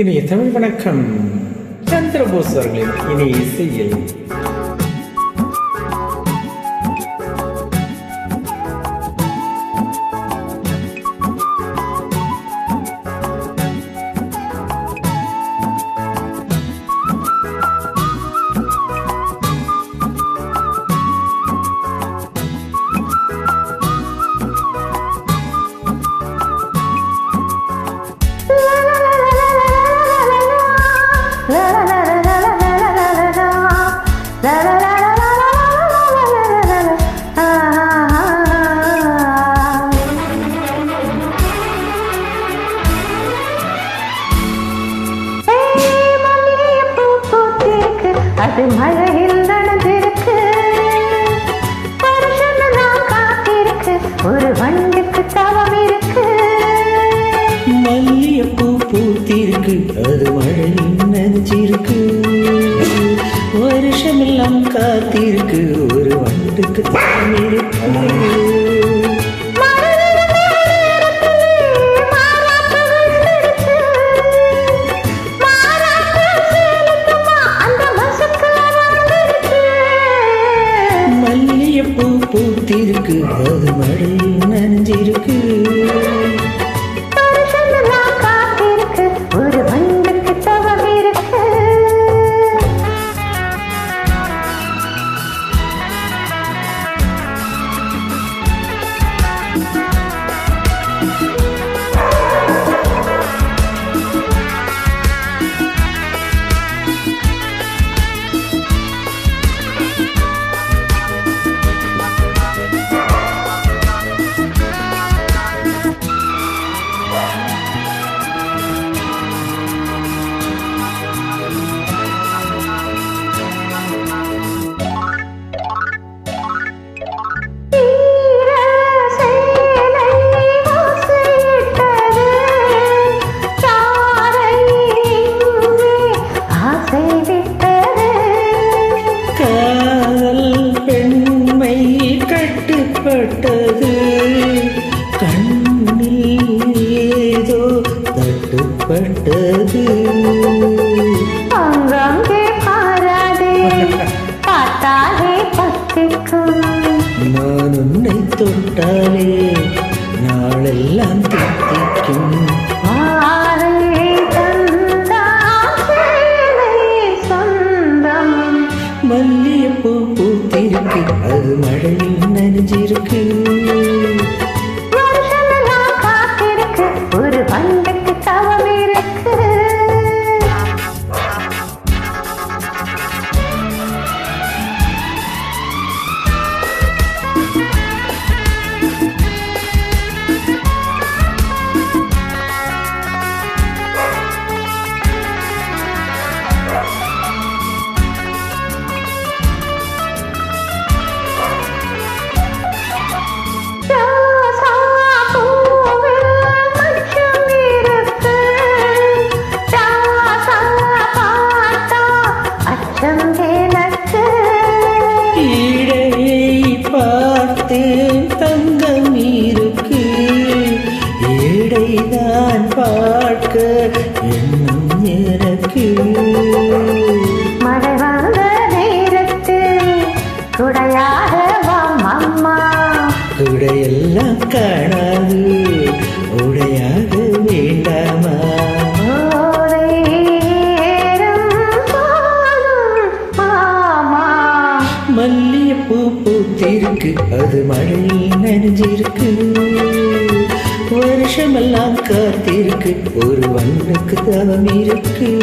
இனிய தமிழ் வணக்கம். சந்திரபோஸ் அவர்களின் இனிய இசையில் அது மழையில் நடந்திருக்கு வருஷம் நான் காத்திருக்கு. ஒரு வண்டுக்கு தவம் இருக்கு. மல்லியப்பூ பூத்திருக்கு. அது மழையில் நனைஞ்சிருக்கு. வருஷமெல்லாம் காத்திருக்கு. ஒரு வண்டுக்கு தவம் இருக்கு. பூத்திருக்கு அது மழையில் நனைஞ்சிருக்கு அது மழையில் நனைஞ்சிருக்கு. தங்கம் இருக்கு. ஏடைதான் பார்க்க என்னும் எனக்கு. பூத்திருக்கு. அது மழையில் நனைஞ்சிருக்கு. வருஷமெல்லாம் காத்திருக்கு. ஒரு வண்ணுக்கு தவம் இருக்கு